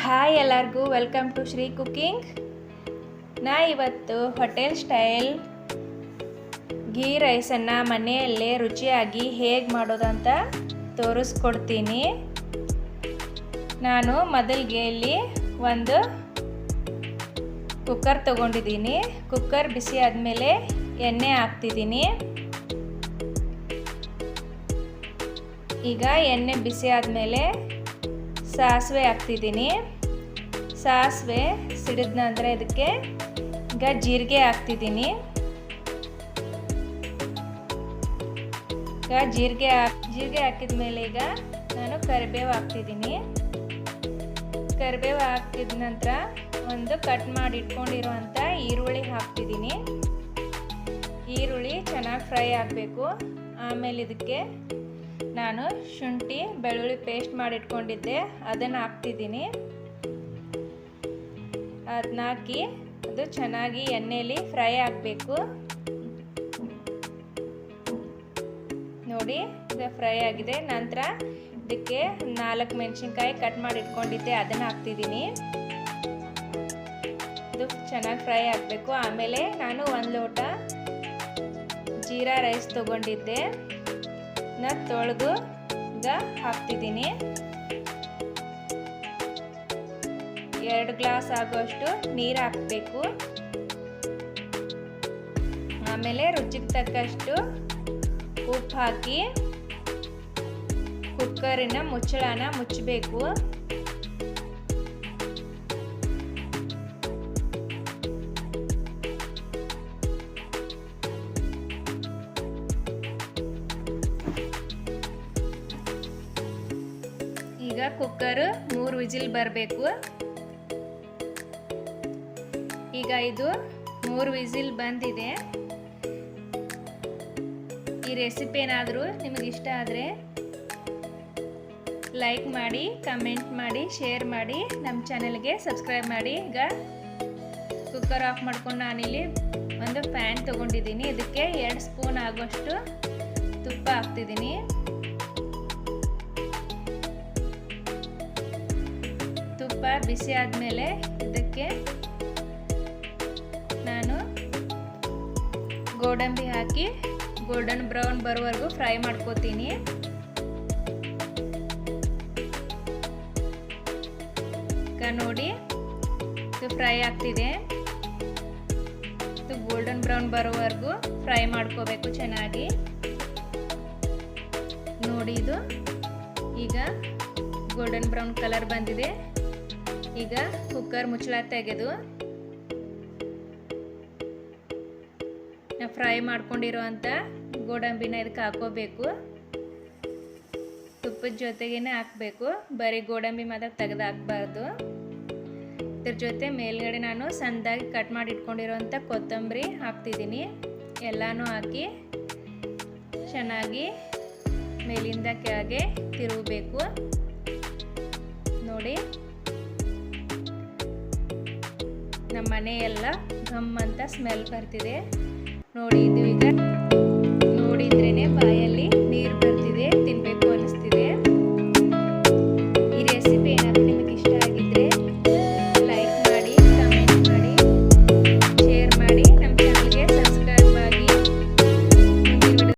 Hi ಎಲ್ಲರಿಗೂ welcome to Shri cooking ನಾ ಇವತ್ತು ಹೋಟೆಲ್ ಸ್ಟೈಲ್ ಗೀ ರೈಸನ್ನು ಮನೆಯಲ್ಲೇ ರುಚಿಯಾಗಿ ಹೇಗೆ ಮಾಡೋದಂತ ತೋರಿಸ್ಕೊಡ್ತೀನಿ. ನಾನು ಮೊದಲಿಗೆ ಇಲ್ಲಿ ಒಂದು ಕುಕ್ಕರ್ ತೊಗೊಂಡಿದ್ದೀನಿ. ಕುಕ್ಕರ್ ಬಿಸಿ ಆದಮೇಲೆ ಎಣ್ಣೆ ಹಾಕ್ತಿದ್ದೀನಿ. ಈಗ ಎಣ್ಣೆ ಬಿಸಿ ಆದಮೇಲೆ ಸಾಸಿವೆ ಹಾಕ್ತಿದ್ದೀನಿ. ಸಾಸಿವೆ ಸಿಡಿದ ನಂತರ ಇದಕ್ಕೆ ಈಗ ಜೀರಿಗೆ ಹಾಕ್ತಿದ್ದೀನಿ. ಈಗ ಜೀರಿಗೆ ಹಾಕಿ, ಜೀರಿಗೆ ಹಾಕಿದ ಮೇಲೆ ಈಗ ನಾನು ಕರಿಬೇವು ಹಾಕ್ತಿದ್ದೀನಿ. ಕರಿಬೇವು ಹಾಕಿದ ನಂತರ ಒಂದು ಕಟ್ ಮಾಡಿ ಇಟ್ಕೊಂಡಿರುವಂಥ ಈರುಳ್ಳಿ ಹಾಕ್ತಿದ್ದೀನಿ. ಈರುಳ್ಳಿ ಚೆನ್ನಾಗಿ ಫ್ರೈ ಆಗಬೇಕು. ಆಮೇಲೆ ಇದಕ್ಕೆ ನಾನು ಶುಂಠಿ, ಬೆಳ್ಳುಳ್ಳಿ ಪೇಸ್ಟ್ ಮಾಡಿಟ್ಕೊಂಡಿದ್ದೆ. ಅದನ್ನು ಹಾಕ್ತಿದ್ದೀನಿ. ಅದನ್ನ ಹಾಕಿ ಅದು ಚೆನ್ನಾಗಿ ಎಣ್ಣೆಯಲ್ಲಿ ಫ್ರೈ ಆಗಬೇಕು. ನೋಡಿ, ಇದು ಫ್ರೈ ಆಗಿದೆ. ನಂತರ ಇದಕ್ಕೆ ನಾಲ್ಕು ಮೆಣಸಿನ್ಕಾಯಿ ಕಟ್ ಮಾಡಿ ಇಟ್ಕೊಂಡಿದ್ದೆ ಅದನ್ನು ಹಾಕ್ತಿದ್ದೀನಿ. ಇದು ಚೆನ್ನಾಗಿ ಫ್ರೈ ಆಗಬೇಕು. ಆಮೇಲೆ ನಾನು ಒಂದು ಲೋಟ ಜೀರಾ ರೈಸ್ ತೊಗೊಂಡಿದ್ದೆ. ನ ತೊಳೆದು ಈಗ ಹಾಕ್ತಿದ್ದೀನಿ. ಎರಡು ಗ್ಲಾಸ್ ಆಗುವಷ್ಟು ನೀರು ಹಾಕಬೇಕು. ಆಮೇಲೆ ರುಚಿಗೆ ತಕ್ಕಷ್ಟು ಉಪ್ಪು ಹಾಕಿ ಕುಕ್ಕರಿನ ಮುಚ್ಚಳನ ಮುಚ್ಚಬೇಕು. ಈಗ ಕುಕ್ಕರ್ ಮೂರು ವಿಜಿಲ್ ಬರಬೇಕು. ಈಗ ಇದು ಮೂರು ವಿಜಿಲ್ ಬಂದಿದೆ. ಈ ರೆಸಿಪಿ ಏನಾದರೂ ನಿಮಗೆ ಇಷ್ಟ ಆದರೆ ಲೈಕ್ ಮಾಡಿ ಕಮೆಂಟ್ ಮಾಡಿ ಶೇರ್ ಮಾಡಿ ನಮ್ಮ ಚಾನಲ್ಗೆ ಸಬ್ಸ್ಕ್ರೈಬ್ ಮಾಡಿ. ಈಗ ಕುಕ್ಕರ್ ಆಫ್ ಮಾಡ್ಕೊಂಡು ನಾನಿಲ್ಲಿ ಒಂದು ಫ್ಯಾನ್ ತೊಗೊಂಡಿದ್ದೀನಿ. ಇದಕ್ಕೆ ಎರಡು ಸ್ಪೂನ್ ಆಗೋಷ್ಟು ತುಪ್ಪ ಹಾಕ್ತಿದ್ದೀನಿ. ತುಪ್ಪ ಬಿಸಿ ಆದಮೇಲೆ ಇದಕ್ಕೆ ನಾನು ಗೋಡಂಬಿ ಹಾಕಿ ಗೋಲ್ಡನ್ ಬ್ರೌನ್ ಬರೋವರೆಗೂ ಫ್ರೈ ಮಾಡ್ಕೋತೀನಿ. ಈಗ ನೋಡಿ, ಇದು ಫ್ರೈ ಆಗ್ತಿದೆ. ಇದು ಗೋಲ್ಡನ್ ಬ್ರೌನ್ ಬರೋವರೆಗೂ ಫ್ರೈ ಮಾಡ್ಕೋಬೇಕು ಚೆನ್ನಾಗಿ. ನೋಡಿ ಇದು. ಈಗ ಗೋಲ್ಡನ್ ಬ್ರೌನ್ ಕಲರ್ ಬಂದಿದೆ. ಈಗ ಕುಕ್ಕರ್ ಮುಚ್ಚಳ ತೆಗೆದು ಫ್ರೈ ಮಾಡ್ಕೊಂಡಿರೋವಂಥ ಗೋಡಂಬಿನ ಇದಕ್ಕೆ ಹಾಕೋಬೇಕು. ತುಪ್ಪದ ಜೊತೆಗೇನೆ ಹಾಕಬೇಕು. ಬರೀ ಗೋಡಂಬಿ ಮಾತ್ರ ತೆಗೆದು ಹಾಕ್ಬಾರ್ದು. ಇದ್ರ ಜೊತೆ ಮೇಲ್ಗಡೆ ನಾನು ಸಣ್ಣದಾಗಿ ಕಟ್ ಮಾಡಿ ಇಟ್ಕೊಂಡಿರೋವಂಥ ಕೊತ್ತಂಬರಿ ಹಾಕ್ತಿದ್ದೀನಿ. ಎಲ್ಲನೂ ಹಾಕಿ ಚೆನ್ನಾಗಿ ಮೇಲಿಂದ ಕೆಳಗೆ ತಿರುಗಬೇಕು. ನೋಡಿ. ನಮ್ಮ ಮನೆ ಎಲ್ಲ ಘಮ್ ಅಂತ ಸ್ಮೆಲ್ ಬರ್ತಿದೆ. ನೋಡಿ ಇದು ಈಗ ನೋಡಿದ್ರೇ ಬಾಯಲ್ಲಿ.